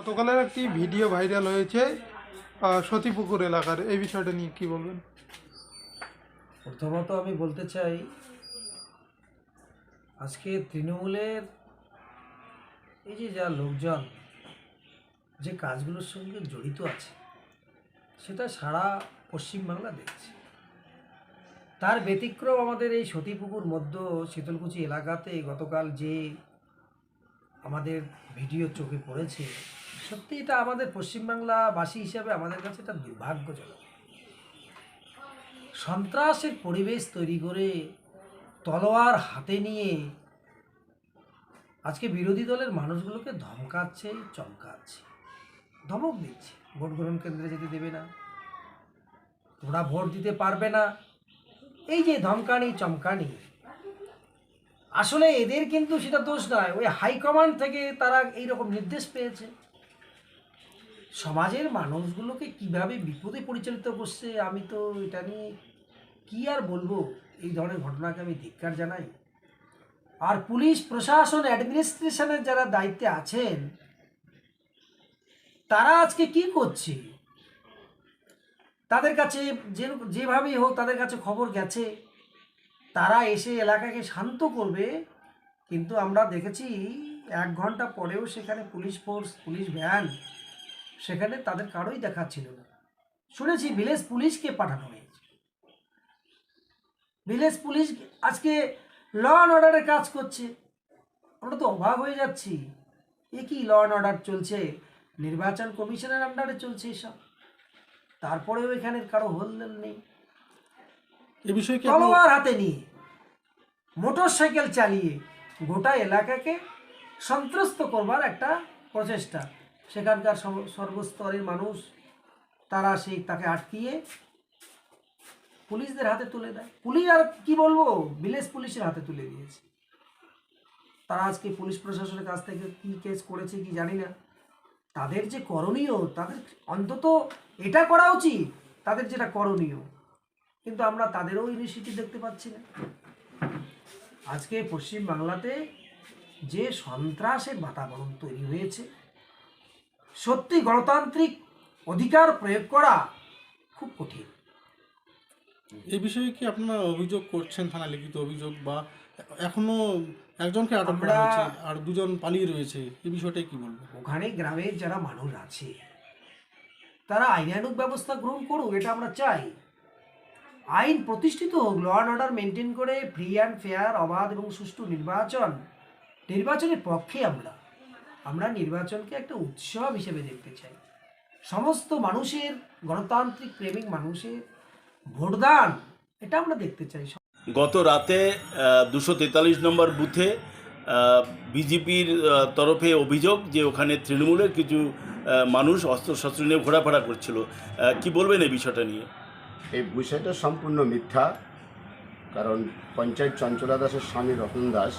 গতকালের একটি video viral হয়েছে সতীপুকুর এলাকার। এই বিষয়টা নিয়ে কি বলবেন? প্রথমত আমি বলতে চাই, আজকে তৃণমূলের এই যে যা লোকজন, যে কাজগুলোর সঙ্গে জড়িত আছে, সেটা সারা পশ্চিমবাংলা দেখছে তার ব্যতিক্রম আমাদের এই সতীপুকুর মধ্য শীতলকুচি এলাকাতে গতকাল যে আমাদের ভিডিও চোখে পড়েছে সত্যি এটা আমাদের পশ্চিমবাংলাবাসী হিসাবে আমাদের কাছে এটা দুর্ভাগ্যজনক। সন্ত্রাসের পরিবেশ তৈরি করে তলোয়ার হাতে নিয়ে আজকে বিরোধী দলের মানুষগুলোকে ধমকাচ্ছে, চমকাচ্ছে, ধমক দিচ্ছে। ভোট গ্রহণ কেন্দ্রে যেতে দেবে না তোমরা ভোট দিতে পারবে না। এই যে ধমকানি, চমকানি, আসলে এদের কিন্তু সেটা দোষ নয়। ওই হাইকমান্ড থেকে তারা এই রকম নির্দেশ পেয়েছে। সমাজের মানুষগুলোকে কীভাবে বিপদে পরিচালিত করছে, আমি তো এটা নিয়ে কি আর বলব? এই ধরনের ঘটনাকে আমি ধিক্কার জানাই। আর পুলিশ, প্রশাসন অ্যাডমিনিস্ট্রেশনের যারা দায়িত্বে আছেন, তারা আজকে কি করছে? তাদের কাছে যে, যেভাবেই হোক তাদের কাছে খবর গেছে। তারা এসে এলাকাকে শান্ত করবে, কিন্তু আমরা দেখেছি এক ঘণ্টা পরেও সেখানে পুলিশ ফোর্স পুলিশ ভ্যান সেখানে তাদের কারোই দেখাচ্ছিল না। শুনেছি ভিলেজ পুলিশকে পাঠানো হয়েছে। ভিলেজ পুলিশ আজকে ল অ্যান্ড অর্ডারের কাজ করছে। আমরা তো অবাক হয়ে যাচ্ছি। এ কি ল অ্যান্ড অর্ডার চলছে? নির্বাচন কমিশনের আন্ডারে চলছে এসব। তারপরেও এখানে কারও হলদেল নেই। এ বিষয়ে তলোয়ার হাতে নিয়ে মোটর সাইকেল চালিয়ে গোটা এলাকাকে সন্ত্রস্ত করবার একটা প্রচেষ্টা। সেখানকার সর্বস্তরের মানুষ, তারা সেই তাকে আটকিয়ে পুলিশদের হাতে তুলে দেয়। পুলিশ আর কি বলব? ভিলেজ পুলিশের হাতে তুলে দিয়েছে। তারা আজকে পুলিশ প্রশাসনের কাছ থেকে কি কেস করেছে কি জানি না। তাদের যে করণীয়, তাদের অন্তত এটা করা উচিত, তাদের যেটা করণীয়। কিন্তু আমরা তাদেরও ইনিশিয়েটিভ দেখতে পাচ্ছি না। আজকে পশ্চিম বাংলাতে যে সন্ত্রাসের বাতাবরণ তৈরি হয়েছে সত্যি গণতান্ত্রিক অধিকার প্রয়োগ করা খুব কঠিন। এই বিষয়ে কি আপনারা অভিযোগ করছেন থানা লিখিত অভিযোগ বা এখনও একজনকে আটক করা হয়েছে আর দুজন পালিয়ে রয়েছে এই বিষয়টাই কি বলব? ওখানে গ্রামের যারা মানুষ আছে তারা আইনানুক ব্যবস্থা গ্রহণ করুক এটা আমরা চাই। আইন প্রতিষ্ঠিত হোক ল অ্যান্ড অর্ডার মেনটেন করে ফ্রি অ্যান্ড ফেয়ার অবাধ এবং সুষ্ঠু নির্বাচন নির্বাচনের পক্ষে আমরা। আমরা নির্বাচনকে একটা উৎসব হিসেবে দেখতে চাই। সমস্ত মানুষের গণতান্ত্রিক প্রেমিক মানুষের ভোটদান এটা আমরা দেখতে চাই। গত রাতে দুশো তেতাল্লিশ নম্বর বুথে বিজেপির তরফে অভিযোগ যে ওখানে তৃণমূলের কিছু মানুষ অস্ত্রশস্ত্র নিয়ে ঘোরাফেরা করছিল। কি বলবেন এই বিষয়টা নিয়ে? এই বিষয়টা সম্পূর্ণ মিথ্যা কারণ পঞ্চায়েত চঞ্চলা দাসের স্বামী রতন দাস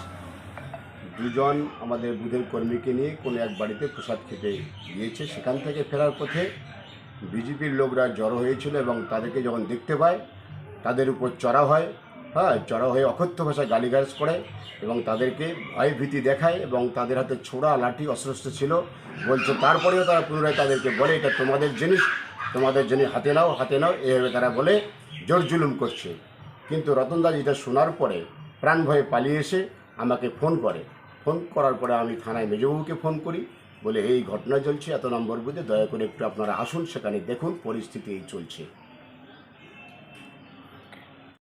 দুজন আমাদের বুধের কর্মীকে নিয়ে কোনো এক বাড়িতে প্রসাদ খেতে গিয়েছে। সেখান থেকে ফেরার পথে বিজেপির লোকরা জড়ো হয়েছিল এবং তাদেরকে যখন দেখতে পায়, তাদের উপর চড়া হয় হ্যাঁ চড়া হয়ে অকথ্য ভাষায় গালিগালাজ করে এবং তাদেরকে ভয় ভীতি দেখায় এবং তাদের হাতে ছোড়া লাঠি অস্ত্রস্ত্র ছিল। বলছে, তারপরেও তারা পুনরায় তাদেরকে বলে, এটা তোমাদের জিনিস তোমাদের জিনিস হাতে নাও হাতে নাও। এভাবে তারা বলে, জোর জুলুম করছে। কিন্তু রতনদাস এটা শোনার পরে প্রাণ ভয়ে পালিয়ে এসে আমাকে ফোন করে। ফোন করার পরে আমি থানায় মেজবাবুকে ফোন করি, বলে, এই ঘটনা চলছে, এত নম্বর বুঝে দয়া করে একটু আপনারা আসুন, সেখানে দেখুন, পরিস্থিতি এই চলছে।